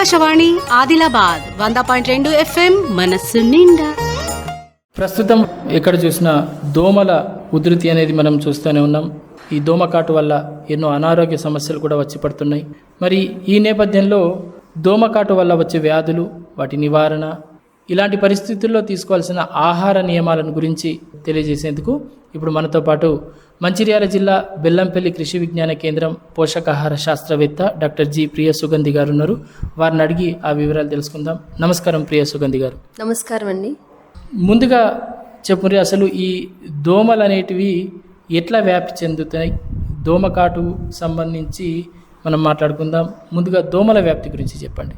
ఆకాశవాణి ఆదిలాబాద్ వంద పాయింట్ రెండు ఎఫ్ఎం మనస్సు నిండా. ప్రస్తుతం ఎక్కడ చూసినా దోమల ఉధృతి అనేది మనం చూస్తూనే ఉన్నాం. ఈ దోమకాటు వల్ల ఎన్నో అనారోగ్య సమస్యలు కూడా వచ్చి పడుతున్నాయి. మరి ఈ నేపథ్యంలో దోమకాటు వల్ల వచ్చే వ్యాధులు వాటి నివారణ ఇలాంటి పరిస్థితుల్లో తీసుకోవాల్సిన ఆహార నియమాలను గురించి తెలియజేసేందుకు ఇప్పుడు మనతో పాటు మంచిర్యాల జిల్లా బెల్లంపల్లి కృషి విజ్ఞాన కేంద్రం పోషకాహార శాస్త్రవేత్త డాక్టర్ జి ప్రియ సుగంధి గారు ఉన్నారు. వారిని అడిగి ఆ వివరాలు తెలుసుకుందాం. నమస్కారం ప్రియ సుగంధి గారు. నమస్కారం అండి. ముందుగా చెప్పురి అసలు ఈ దోమలు అనేటివి ఎట్లా వ్యాప్తి చెందుతాయి దోమకాటు సంబంధించి మనం మాట్లాడుకుందాం. ముందుగా దోమల వ్యాప్తి గురించి చెప్పండి.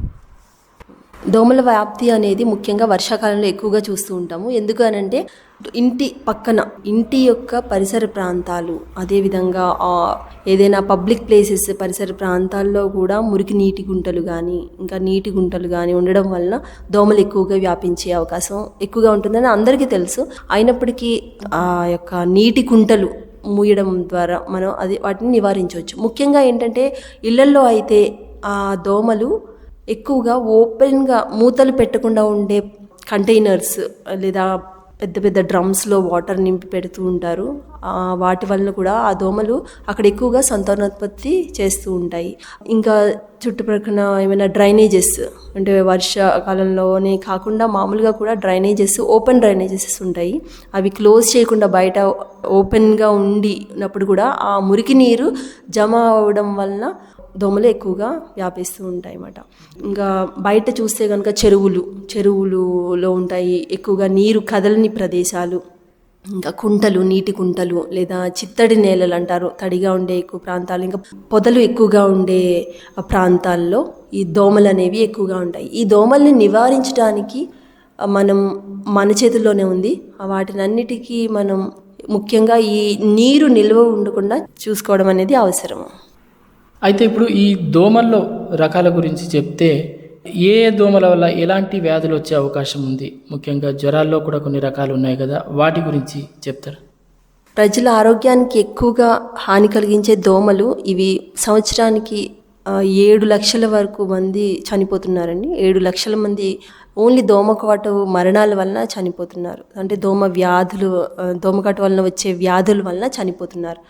దోమల వ్యాప్తి అనేది ముఖ్యంగా వర్షాకాలంలో ఎక్కువగా చూస్తూ ఉంటాము. ఎందుకు అనంటే ఇంటి పక్కన ఇంటి యొక్క పరిసర ప్రాంతాలు అదేవిధంగా ఏదైనా పబ్లిక్ ప్లేసెస్ పరిసర ప్రాంతాల్లో కూడా మురికి నీటి గుంటలు కానీ ఇంకా నీటి గుంటలు కానీ ఉండడం వలన దోమలు ఎక్కువగా వ్యాపించే అవకాశం ఎక్కువగా ఉంటుందని అందరికీ తెలుసు. అయినప్పటికీ ఆ యొక్క నీటి గుంటలు మూయడం ద్వారా మనం అది వాటిని నివారించవచ్చు. ముఖ్యంగా ఏంటంటే ఇళ్ళల్లో అయితే ఆ దోమలు ఎక్కువగా ఓపెన్గా మూతలు పెట్టకుండా ఉండే కంటైనర్స్ లేదా పెద్ద పెద్ద డ్రమ్స్లో వాటర్ నింపి పెడుతూ ఉంటారు. వాటి వలన కూడా ఆ దోమలు అక్కడ ఎక్కువగా సంతానోత్పత్తి చేస్తూ ఉంటాయి. ఇంకా చుట్టుప్రక్కల ఏమైనా డ్రైనేజెస్ అంటే వర్షాకాలంలోనే కాకుండా మామూలుగా కూడా డ్రైనేజెస్ ఓపెన్ డ్రైనేజెస్ ఉంటాయి. అవి క్లోజ్ చేయకుండా బయట ఓపెన్గా ఉండి ఉన్నప్పుడు కూడా ఆ మురికి నీరు జమ అవడం వలన దోమలు ఎక్కువగా వ్యాపిస్తూ ఉంటాయి అన్నమాట ఇంకా బయట చూస్తే కనుక చెరువులు చెరువులులో ఉంటాయి. ఎక్కువగా నీరు కదలని ప్రదేశాలు. ఇంకా కుంటలు నీటి కుంటలు లేదా చిత్తడి నేలలు అంటారు. తడిగా ఉండే ఎక్కువ ప్రాంతాలు. ఇంకా పొదలు ఎక్కువగా ఉండే ప్రాంతాల్లో ఈ దోమలు అనేవి ఎక్కువగా ఉంటాయి. ఈ దోమల్ని నివారించడానికి మనం మన చేతుల్లోనే ఉంది. వాటిని వాటినన్నిటికీ మనం ముఖ్యంగా ఈ నీరు నిల్వ ఉండకుండా చూసుకోవడం అనేది అవసరం అయితే ఇప్పుడు ఈ దోమల్లో రకాల గురించి చెప్తే ఏ దోమల వల్ల ఎలాంటి వ్యాధులు వచ్చే అవకాశం ఉంది? ముఖ్యంగా జ్వరాల్లో కూడా కొన్ని రకాలు ఉన్నాయి కదా వాటి గురించి చెప్తారు? ప్రజల ఆరోగ్యానికి ఎక్కువగా హాని కలిగించే దోమలు ఇవి సంవత్సరానికి ఏడు లక్షల వరకు మంది చనిపోతున్నారండి. ఏడు లక్షల మంది ఓన్లీ దోమకాటు మరణాల వలన చనిపోతున్నారు. అంటే దోమ వ్యాధులు దోమకాటు వలన వచ్చే వ్యాధుల వలన చనిపోతున్నారు.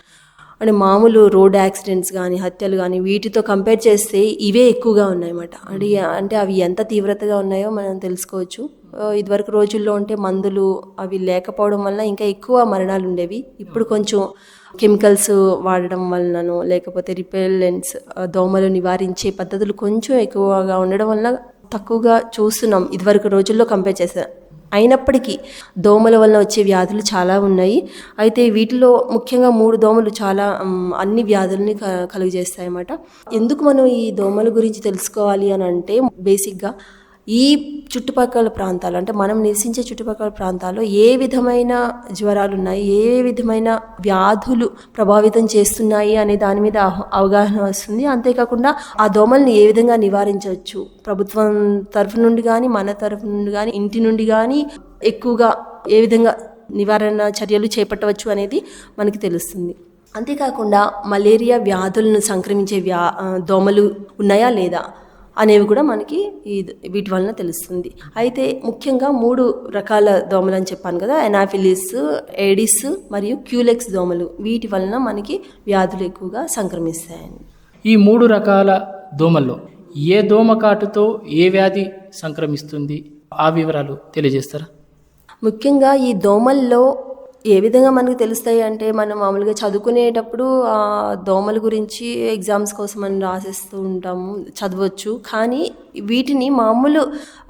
అంటే మామూలు రోడ్ యాక్సిడెంట్స్ కానీ హత్యలు కానీ వీటితో కంపేర్ చేస్తే ఇవే ఎక్కువగా ఉన్నాయన్నమాట. అంటే అంటే అవి ఎంత తీవ్రతగా ఉన్నాయో మనం తెలుసుకోవచ్చు. ఇదివరకు రోజుల్లో ఉంటే మందులు అవి లేకపోవడం వల్ల ఇంకా ఎక్కువ మరణాలు ఉండేవి. ఇప్పుడు కొంచెం కెమికల్స్ వాడడం వలనను లేకపోతే రిపెల్లెంట్స్ దోమలు నివారించే పద్ధతులు కొంచెం ఎక్కువగా ఉండడం వలన తక్కువగా చూస్తున్నాం. ఇదివరకు రోజుల్లో కంపేర్ చేస్తాం అయినప్పటికీ దోమల వలన వచ్చే వ్యాధులు చాలా ఉన్నాయి. అయితే వీటిలో ముఖ్యంగా మూడు దోమలు చాలా అన్ని వ్యాధుల్ని క కలుగజేస్తాయి అన్నమాట ఎందుకు మనం ఈ దోమల గురించి తెలుసుకోవాలి అని అంటే బేసిక్గా ఈ చుట్టుపక్కల ప్రాంతాలు అంటే మనం నివసించే చుట్టుపక్కల ప్రాంతాల్లో ఏ విధమైన జ్వరాలు ఉన్నాయి ఏ విధమైన వ్యాధులు ప్రభావితం చేస్తున్నాయి అనే దాని మీద అవగాహన వస్తుంది. అంతేకాకుండా ఆ దోమల్ని ఏ విధంగా నివారించవచ్చు? ప్రభుత్వం తరఫు నుండి కానీ మన తరఫు నుండి కానీ ఇంటి నుండి కానీ ఎక్కువగా ఏ విధంగా నివారణ చర్యలు చేపట్టవచ్చు అనేది మనకి తెలుస్తుంది. అంతేకాకుండా మలేరియా వ్యాధులను సంక్రమించే వ్యా దోమలు ఉన్నాయా లేదా? అనేవి కూడా మనకి ఈ వీటి వలన తెలుస్తుంది. అయితే ముఖ్యంగా మూడు రకాల దోమలు అని చెప్పాను కదా ఎనాఫిలిస్ ఎడిస్ మరియు క్యూలెక్స్ దోమలు. వీటి వలన మనకి వ్యాధులు ఎక్కువగా సంక్రమిస్తాయండి. ఈ మూడు రకాల దోమల్లో ఏ దోమకాటుతో ఏ వ్యాధి సంక్రమిస్తుంది? ఆ వివరాలు తెలియజేస్తారా? ముఖ్యంగా ఈ దోమల్లో ఏ విధంగా మనకు తెలుస్తాయి అంటే మనం మామూలుగా చదువుకునేటప్పుడు ఆ దోమల గురించి ఎగ్జామ్స్ కోసం మనం రాసేస్తూ ఉంటాము చదవచ్చు. కానీ వీటిని మామూలు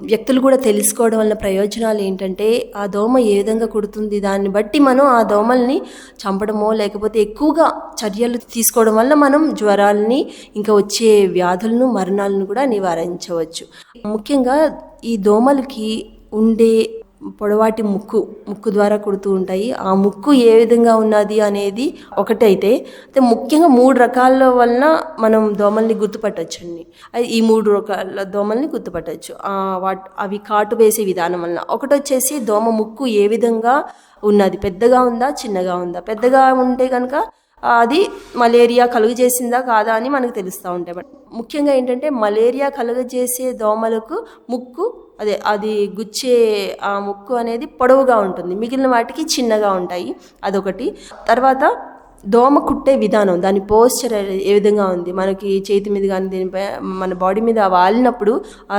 వ్యక్తులు కూడా తెలుసుకోవడం వల్ల ప్రయోజనాలు ఏంటంటే ఆ దోమ ఏ విధంగా కుడుతుంది దాన్ని బట్టి మనం ఆ దోమల్ని చంపడమో లేకపోతే ఎక్కువగా చర్యలు తీసుకోవడం వల్ల మనం జ్వరాలని ఇంకా వచ్చే వ్యాధులను మరణాలను కూడా నివారించవచ్చు. ముఖ్యంగా ఈ దోమలకి ఉండే పొడవాటి ముక్కు ముక్కు ద్వారా కుడుతూ ఉంటాయి. ఆ ముక్కు ఏ విధంగా ఉన్నది అనేది ఒకటైతే అయితే ముఖ్యంగా మూడు రకాల వలన మనం దోమల్ని గుర్తుపట్టచ్చండి. అది ఈ మూడు రకాల దోమల్ని గుర్తుపట్టచ్చు. వాట్ అవి కాటు వేసే విధానం వలన. ఒకటి వచ్చేసి దోమ ముక్కు ఏ విధంగా ఉన్నది? పెద్దగా ఉందా? చిన్నగా ఉందా? పెద్దగా ఉంటే కనుక అది మలేరియా కలుగజేసిందా కాదా అని మనకు తెలుస్తూ ఉంటాయి. బట్ ముఖ్యంగా ఏంటంటే మలేరియా కలుగజేసే దోమలకు ముక్కు అదే అది గుచ్చే ఆ ముక్కు అనేది పొడవుగా ఉంటుంది. మిగిలిన వాటికి చిన్నగా ఉంటాయి. అదొకటి. తర్వాత దోమ కుట్టే విధానం దాని పోస్చర్ ఏ విధంగా ఉంది? మనకి చేతి మీద కానీ దీనిపై మన బాడీ మీద వాలినప్పుడు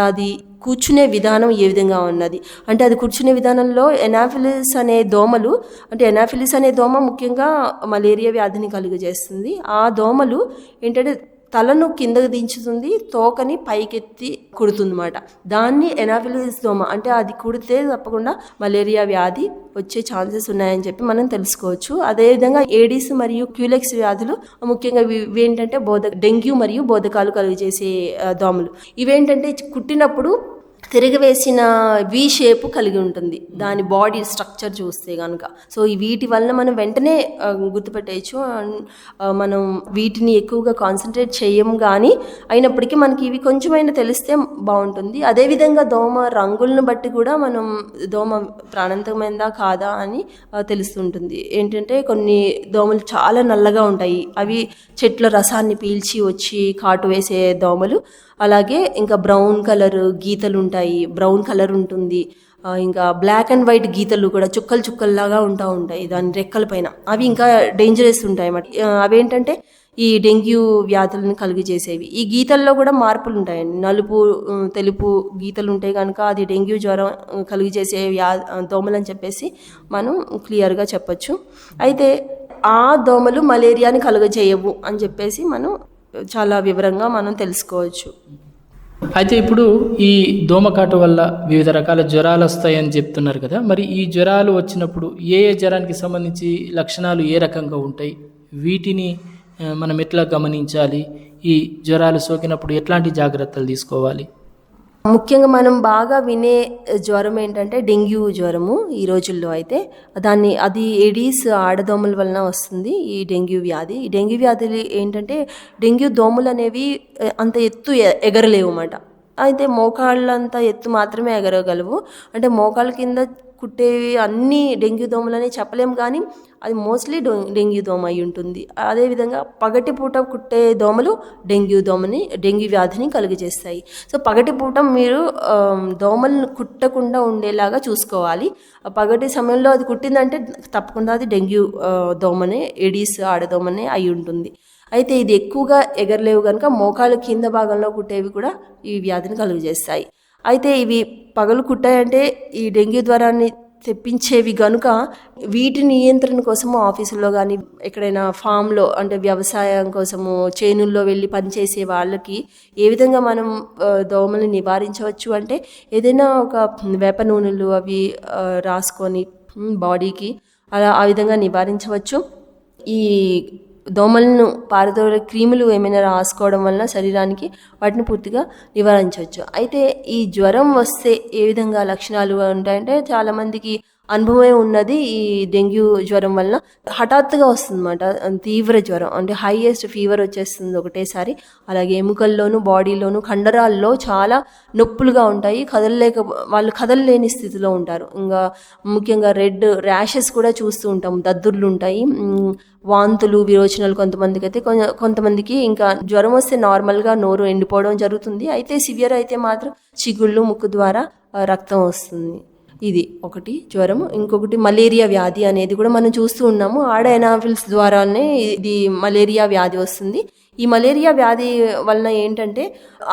అది కూర్చునే విధానం ఏ విధంగా ఉన్నది? అంటే అది కూర్చునే విధానంలో ఎనాఫిలిస్ అనే దోమలు అంటే ఎనాఫిలిస్ అనే దోమ ముఖ్యంగా మలేరియా వ్యాధిని కలుగజేస్తుంది. ఆ దోమలు ఏంటంటే తలను కిందకు దించుతుంది తోకని పైకెత్తి కుడుతుందన్నమాట. దాన్ని ఎనాఫిలిస్ దోమ అంటే అది కుడితే తప్పకుండా మలేరియా వ్యాధి వచ్చే ఛాన్సెస్ ఉన్నాయని చెప్పి మనం తెలుసుకోవచ్చు. అదేవిధంగా ఏడీస్ మరియు క్యూలెక్స్ వ్యాధులు ముఖ్యంగా ఇవి ఇవేంటంటే బోధ డెంగ్యూ మరియు బోధకాలు కలుగజేసే దోమలు. ఇవేంటంటే కుట్టినప్పుడు తిరగవేసిన వి షేప్ కలిగి ఉంటుంది. దాని బాడీ స్ట్రక్చర్ చూస్తే కనుక సో వీటి వలన మనం వెంటనే గుర్తుపెట్టేయచ్చు. అండ్, మనం వీటిని ఎక్కువగా కాన్సన్ట్రేట్ చేయం కానీ అయినప్పటికీ మనకి ఇవి కొంచెమైనా తెలిస్తే బాగుంటుంది. అదేవిధంగా దోమ రంగులను బట్టి కూడా మనం దోమ ప్రాణాంతకమైందా కాదా అని తెలుస్తుంటుంది. ఏంటంటే కొన్ని దోమలు చాలా నల్లగా ఉంటాయి. అవి చెట్ల రసాన్ని పీల్చి వచ్చి కాటు వేసే దోమలు. అలాగే ఇంకా బ్రౌన్ కలర్ గీతలు ఉంటాయి. బ్రౌన్ కలర్ ఉంటుంది ఇంకా బ్లాక్ అండ్ వైట్ గీతలు కూడా చుక్కలు చుక్కల్లాగా ఉంటా ఉంటాయి దాని రెక్కల పైన. అవి ఇంకా డేంజరస్ ఉంటాయి అన్నమాట. అవేంటంటే ఈ డెంగ్యూ వ్యాధులను కలుగు చేసేవి. ఈ గీతల్లో కూడా మార్పులు ఉంటాయండి. నలుపు తెలుపు గీతలు ఉంటాయి కనుక అది డెంగ్యూ జ్వరం కలుగు చేసే వ్యా దోమలు అని చెప్పేసి మనం క్లియర్గా చెప్పచ్చు. అయితే ఆ దోమలు మలేరియాని కలుగజేయవు అని చెప్పేసి మనం చాలా వివరంగా మనం తెలుసుకోవచ్చు. అయితే ఇప్పుడు ఈ దోమకాటు వల్ల వివిధ రకాల జ్వరాలు వస్తాయని చెప్తున్నారు కదా. మరి ఈ జ్వరాలు వచ్చినప్పుడు ఏ ఏ జ్వరానికి సంబంధించి లక్షణాలు ఏ రకంగా ఉంటాయి? వీటిని మనం ఎట్లా గమనించాలి? ఈ జ్వరాలు సోకినప్పుడు ఎట్లాంటి జాగ్రత్తలు తీసుకోవాలి? ముఖ్యంగా మనం బాగా వినే జ్వరం ఏంటంటే డెంగ్యూ జ్వరము ఈ రోజుల్లో అయితే. దాన్ని అది ఎడీస్ ఆడదోమల వలన వస్తుంది ఈ డెంగ్యూ వ్యాధి. ఈ డెంగ్యూ వ్యాధులు ఏంటంటే డెంగ్యూ దోమలు అనేవి అంత ఎత్తు ఎగరలేవు అన్నమాట. అయితే మోకాళ్ళంత ఎత్తు మాత్రమే ఎగరగలవు. అంటే మోకాళ్ళ కింద కుట్టేవి అన్ని డెంగ్యూ దోమలనే చెప్పలేం కానీ అది మోస్ట్లీ డెంగ్యూ దోమ అయి ఉంటుంది. అదేవిధంగా పగటి పూట కుట్టే దోమలు డెంగ్యూ దోమని డెంగ్యూ వ్యాధిని కలుగజేస్తాయి సో పగటి పూట మీరు దోమలను కుట్టకుండా ఉండేలాగా చూసుకోవాలి. ఆ పగటి సమయంలో అది కుట్టిందంటే తప్పకుండా అది డెంగ్యూ దోమనే ఎడీస్ ఆడదోమనే అయి ఉంటుంది. అయితే ఇది ఎక్కువగా ఎగరలేవు కనుక మోకాళ్ళ కింద భాగంలో కుట్టేవి కూడా ఈ వ్యాధిని కలుగజేస్తాయి అయితే ఇవి పగలు కుట్టాయంటే ఈ డెంగ్యూ జ్వరాన్ని తెప్పించేవి గనుక వీటి నియంత్రణ కోసము ఆఫీసుల్లో కానీ ఎక్కడైనా ఫామ్లో అంటే వ్యవసాయం కోసము చేనుల్లో వెళ్ళి పనిచేసే వాళ్ళకి ఏ విధంగా మనం ఆ, దోమల్ని నివారించవచ్చు అంటే ఏదైనా ఒక వేప నూనెలు అవి రాసుకొని బాడీకి అలా ఆ విధంగా నివారించవచ్చు. ఈ దోమలను పారదోలే క్రీములు ఏమైనా రాసుకోవడం వలన శరీరానికి వాటిని పూర్తిగా నివారించవచ్చు. అయితే ఈ జ్వరం వస్తే ఏ విధంగా లక్షణాలు ఉంటాయంటే చాలామందికి అనుభవమే ఉన్నది ఈ డెంగ్యూ జ్వరం వలన. హఠాత్తుగా వస్తుందన్నమాట తీవ్ర జ్వరం. అంటే హైయెస్ట్ ఫీవర్ వచ్చేస్తుంది ఒకటేసారి. అలాగే ఎముకల్లోనూ బాడీలోను కండరాల్లో చాలా నొప్పులుగా ఉంటాయి. కదలలేక వాళ్ళు కదలలేని స్థితిలో ఉంటారు. ఇంకా ముఖ్యంగా రెడ్ ర్యాషెస్ కూడా చూస్తూ ఉంటాం. దద్దుర్లు ఉంటాయి. వాంతులు విరోచనాలు కొంతమందికి అయితే కొంత కొంతమందికి ఇంకా జ్వరం వస్తే నార్మల్గా నోరు ఎండిపోవడం జరుగుతుంది. అయితే సివియర్ అయితే మాత్రం చిగుళ్ళు ముక్కు ద్వారా రక్తం వస్తుంది. ఇది ఒకటి. జ్వరం ఇంకొకటి మలేరియా వ్యాధి అనేది కూడా మనం చూస్తూ ఉన్నాము. ఆడ ఎనాఫిల్స్ ద్వారానే ఇది మలేరియా వ్యాధి వస్తుంది. ఈ మలేరియా వ్యాధి వలన ఏంటంటే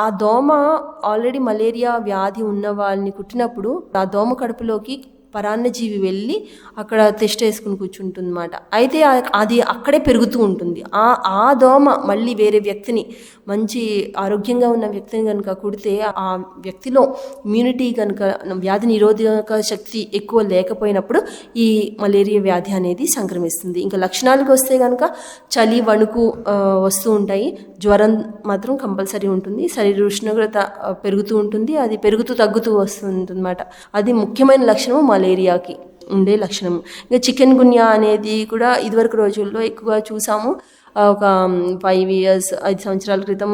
ఆ దోమ ఆల్రెడీ మలేరియా వ్యాధి ఉన్న వాళ్ళని కుట్టినప్పుడు ఆ దోమ కడుపులోకి పరాన్నజీవి వెళ్ళి అక్కడ టెస్ట్ వేసుకుని కూర్చుంటుందన్నమాట. అయితే అది అక్కడే పెరుగుతూ ఉంటుంది. ఆ ఆ దోమ మళ్ళీ వేరే వ్యక్తిని మంచి ఆరోగ్యంగా ఉన్న వ్యక్తిని కనుక కుడితే ఆ వ్యక్తిలో ఇమ్యూనిటీ కనుక వ్యాధి నిరోధక శక్తి ఎక్కువ లేకపోయినప్పుడు ఈ మలేరియా వ్యాధి అనేది సంక్రమిస్తుంది. ఇంకా లక్షణాలకు వస్తే కనుక చలి వణుకు వస్తూ ఉంటాయి. జ్వరం మాత్రం కంపల్సరీ ఉంటుంది. శరీర ఉష్ణోగ్రత పెరుగుతూ ఉంటుంది. అది పెరుగుతూ తగ్గుతూ వస్తుంది అనమాట అది ముఖ్యమైన లక్షణము మలేరియాకి ఉండే లక్షణం. ఇంకా చికెన్ గున్యా అనేది కూడా ఇదివరకు రోజుల్లో ఎక్కువగా చూసాము. ఒక ఫైవ్ ఇయర్స్ ఐదు సంవత్సరాల క్రితం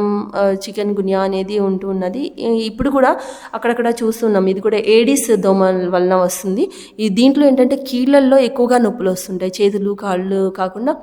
చికెన్ గున్యా అనేది ఉంటూ ఉన్నది. ఇప్పుడు కూడా అక్కడక్కడ చూస్తున్నాం. ఇది కూడా ఏడిస్ దోమల వలన వస్తుంది. ఈ దీంట్లో ఏంటంటే కీళ్ళల్లో ఎక్కువగా నొప్పులు వస్తుంటాయి. చేతులు కాళ్ళు కాకుండా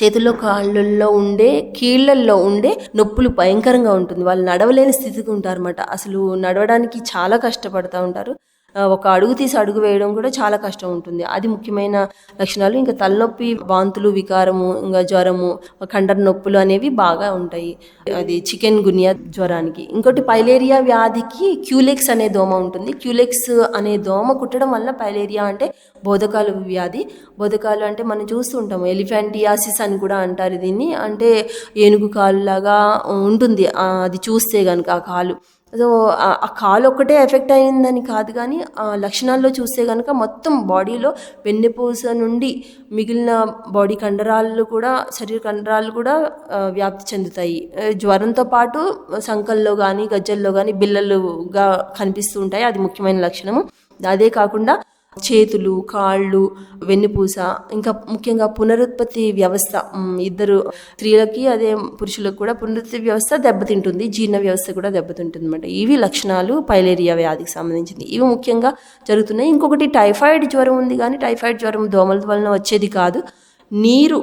చేతుల్లో కాళ్ళల్లో ఉండే కీళ్ళల్లో ఉండే నొప్పులు భయంకరంగా ఉంటుంది. వాళ్ళు నడవలేని స్థితికి ఉంటారన్నమాట. అసలు నడవడానికి చాలా కష్టపడుతూ ఉంటారు. ఒక అడుగు తీసి అడుగు వేయడం కూడా చాలా కష్టం ఉంటుంది. అది ముఖ్యమైన లక్షణాలు. ఇంకా తలనొప్పి వాంతులు వికారము ఇంకా జ్వరము కండర నొప్పులు అనేవి బాగా ఉంటాయి. అది చికెన్ గునియా జ్వరానికి. ఇంకోటి పైలేరియా వ్యాధికి క్యూలెక్స్ అనే దోమ ఉంటుంది. క్యూలెక్స్ అనే దోమ కుట్టడం వల్ల పైలేరియా అంటే బోధకాలు వ్యాధి. బోధకాలు అంటే మనం చూస్తూ ఉంటాము. ఎలిఫెంటియాసిస్ అని కూడా అంటారు దీన్ని. అంటే ఏనుగు కాలు లాగా ఉంటుంది అది చూస్తే కనుక ఆ కాలు. సో ఆ- కాలు ఒక్కటే ఎఫెక్ట్ అయిందని కాదు కానీ ఆ లక్షణాల్లో చూస్తే కనుక మొత్తం బాడీలో వెన్నెపూస నుండి మిగిలిన బాడీ కండరాలు కూడా శరీర కండరాలు కూడా వ్యాప్తి చెందుతాయి. జ్వరంతో పాటు సంకల్లో కానీ గజ్జల్లో కానీ బిల్లలుగా కనిపిస్తూ ఉంటాయి. అది ముఖ్యమైన లక్షణము. అదే కాకుండా చేతులు కాళ్ళు వెన్నుపూస ఇంకా ముఖ్యంగా పునరుత్పత్తి వ్యవస్థ. ఇద్దరు స్త్రీలకి అదే పురుషులకు కూడా పునరుత్పత్తి వ్యవస్థ దెబ్బతింటుంది జీర్ణ వ్యవస్థ కూడా దెబ్బతింటుంది అనమాట ఇవి లక్షణాలు పైలేరియా వ్యాధికి సంబంధించింది. ఇవి ముఖ్యంగా జరుగుతున్నాయి. ఇంకొకటి టైఫాయిడ్ జ్వరం ఉంది కానీ టైఫాయిడ్ జ్వరం దోమల వలన వచ్చేది కాదు. నీరు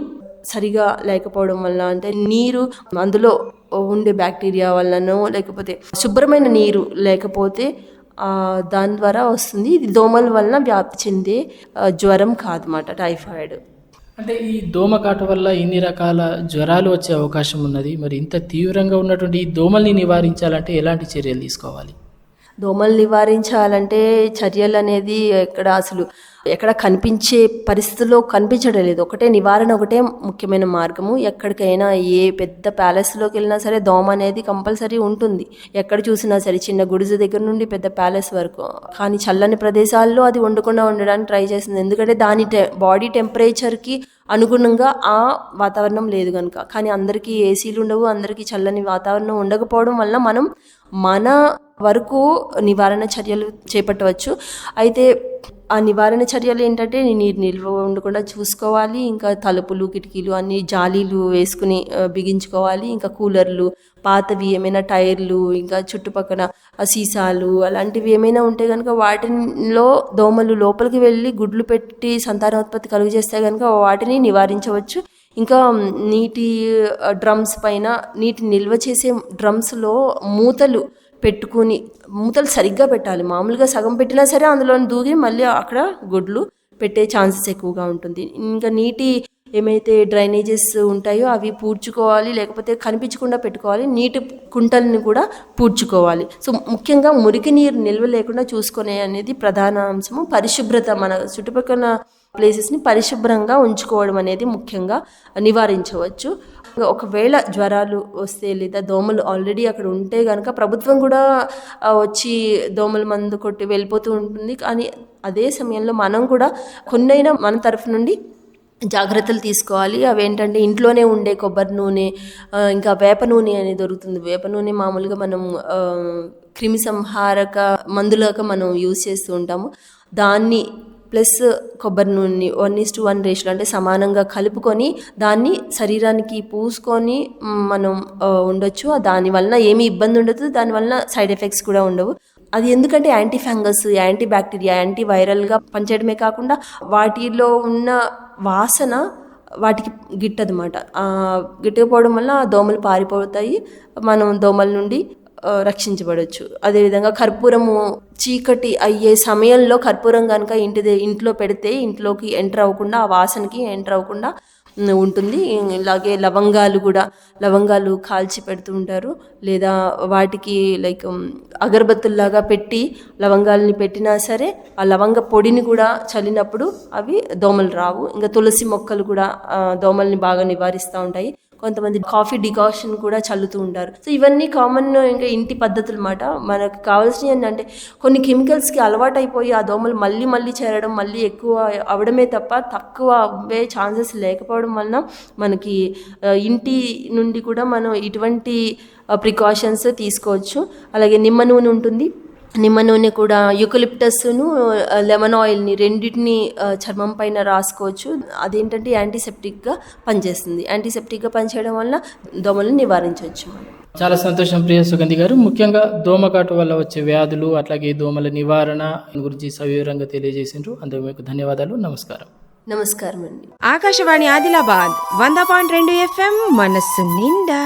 సరిగా లేకపోవడం వల్ల అంటే నీరు అందులో ఉండే బ్యాక్టీరియా వల్లనో లేకపోతే శుభ్రమైన నీరు లేకపోతే దాని ద్వారా వస్తుంది. ఇది దోమల వలన వ్యాప్తి చెందే జ్వరం కాదన్నమాట టైఫాయిడ్. అంటే ఈ దోమకాటు వల్ల ఇన్ని రకాల జ్వరాలు వచ్చే అవకాశం ఉన్నది. మరి ఇంత తీవ్రంగా ఉన్నటువంటి ఈ దోమల్ని నివారించాలంటే ఎలాంటి చర్యలు తీసుకోవాలి? దోమలు నివారించాలంటే చర్యలు అనేది ఎక్కడ అసలు ఎక్కడ కనిపించే పరిస్థితుల్లో కనిపించడం లేదు. ఒకటే నివారణ ఒకటే ముఖ్యమైన మార్గము. ఎక్కడికైనా ఏ పెద్ద ప్యాలెస్లోకి వెళ్ళినా సరే దోమ అనేది కంపల్సరీ ఉంటుంది. ఎక్కడ చూసినా సరే చిన్న గుడిజ దగ్గర నుండి పెద్ద ప్యాలెస్ వరకు. కానీ చల్లని ప్రదేశాల్లో అది ఉండకుండా ఉండడానికి ట్రై చేస్తుంది. ఎందుకంటే దాని టె బాడీ టెంపరేచర్కి అనుగుణంగా ఆ వాతావరణం లేదు కనుక కానీ అందరికీ ఏసీలు ఉండవు అందరికీ చల్లని వాతావరణం ఉండకపోవడం వల్ల మనం మన వరకు నివారణ చర్యలు చేపట్టవచ్చు. అయితే ఆ నివారణ చర్యలు ఏంటంటే నీరు నిల్వ ఉండకుండా చూసుకోవాలి ఇంకా తలుపులు కిటికీలు అన్ని జాలీలు వేసుకుని బిగించుకోవాలి ఇంకా కూలర్లు పాతవి ఏమైనా టైర్లు ఇంకా చుట్టుపక్కల సీసాలు అలాంటివి ఏమైనా ఉంటే కనుక వాటిలో దోమలు లోపలికి వెళ్ళి గుడ్లు పెట్టి సంతానోత్పత్తి కలుగు చేస్తే కనుక వాటిని నివారించవచ్చు. ఇంకా నీటి డ్రమ్స్ పైన నీటి నిల్వ చేసే డ్రమ్స్లో మూతలు పెట్టుకుని మూతలు సరిగ్గా పెట్టాలి. మామూలుగా సగం పెట్టినా సరే అందులో దూగి మళ్ళీ అక్కడ గుడ్లు పెట్టే ఛాన్సెస్ ఎక్కువగా ఉంటుంది. ఇంకా నీటి ఏమైతే డ్రైనేజెస్ ఉంటాయో అవి పూడ్చుకోవాలి లేకపోతే కనిపించకుండా పెట్టుకోవాలి నీటి కుంటల్ని కూడా పూడ్చుకోవాలి. సో ముఖ్యంగా మురికి నీరు నిల్వ లేకుండా చూసుకునే అనేది ప్రధాన అంశము. పరిశుభ్రత మన చుట్టుపక్కల ప్లేసెస్ని పరిశుభ్రంగా ఉంచుకోవడం అనేది ముఖ్యంగా నివారించవచ్చు. ఒకవేళ జ్వరాలు వస్తే లేదా దోమలు ఆల్రెడీ అక్కడ ఉంటే కనుక ప్రభుత్వం కూడా వచ్చి దోమల మందు కొట్టి వెళ్ళిపోతూ ఉంటుంది. కానీ అదే సమయంలో మనం కూడా కొన్నైనా మన తరఫు నుండి జాగ్రత్తలు తీసుకోవాలి. అవి ఏంటంటే ఇంట్లోనే ఉండే కొబ్బరి నూనె ఇంకా వేప నూనె అనేది దొరుకుతుంది. వేప నూనె మామూలుగా మనం క్రిమి సంహారక మందులాగా మనం యూజ్ చేస్తూ ఉంటాము. దాన్ని ప్లస్ కొబ్బరి నూనె one is to one ratio అంటే సమానంగా కలుపుకొని దాన్ని శరీరానికి పూసుకొని మనం ఉండొచ్చు. దాని వలన ఏమీ ఇబ్బంది ఉండదు. దాని వలన సైడ్ ఎఫెక్ట్స్ కూడా ఉండవు. అది ఎందుకంటే anti fungus anti bacteria anti వైరల్గా పనిచేయడమే కాకుండా వాటిలో ఉన్న వాసన వాటికి గిట్టదన్నమాట. గిట్టకపోవడం వల్ల ఆ దోమలు పారిపోతాయి. మనం దోమల నుండి రక్షించబడవచ్చు అదేవిధంగా కర్పూరము చీకటి అయ్యే సమయంలో కర్పూరం కనుక ఇంటి ఇంట్లో పెడితే ఇంట్లోకి ఎంటర్ అవ్వకుండా ఆ వాసనకి ఎంటర్ అవ్వకుండా ఉంటుంది. ఇలాగే లవంగాలు కూడా లవంగాలు కాల్చి పెడుతూ ఉంటారు. లేదా వాటికి లైక్ అగరబత్తుల్లాగా పెట్టి లవంగాలని పెట్టినా సరే ఆ లవంగ పొడిని కూడా చల్లినప్పుడు అవి దోమలు రావు. ఇంకా తులసి మొక్కలు కూడా దోమల్ని బాగా నివారిస్తూ ఉంటాయి. కొంతమంది కాఫీ డికాషన్ కూడా చల్లుతూ ఉంటారు. సో ఇవన్నీ కామన్ ఇంకా ఇంటి పద్ధతులు అన్నమాట మనకు కావాల్సినవి ఏంటంటే కొన్ని కెమికల్స్కి అలవాటు అయిపోయి ఆ దోమలు మళ్ళీ మళ్ళీ చేరడం మళ్ళీ ఎక్కువ అవడమే తప్ప తక్కువ అవ్వే ఛాన్సెస్ లేకపోవడం వలన మనకి ఇంటి నుండి కూడా మనం ఇటువంటి ప్రికాషన్స్ తీసుకోవచ్చు. అలాగే నిమ్మ నూనె ఉంటుంది. నిమ్మ నూనె కూడా యుకలిప్టస్ను లెమన్ ఆయిల్ని రెండింటిని చర్మం పైన రాసుకోవచ్చు. అదేంటంటే యాంటీసెప్టిక్గా పనిచేస్తుంది. యాంటీసెప్టిక్గా పనిచేయడం వల్ల దోమలను నివారించవచ్చు చాలా సంతోషం ప్రియ సుగంధి గారు. ముఖ్యంగా దోమకాటు వల్ల వచ్చే వ్యాధులు అట్లాగే దోమల నివారణ గురించి సవివరంగా తెలియజేసిండ్రు అందుకు మీకు ధన్యవాదాలు. నమస్కారం. నమస్కారం అండి. ఆకాశవాణి ఆదిలాబాద్ వంద పాయింట్ రెండు ఎఫ్ఎం మనస్సు నిండా.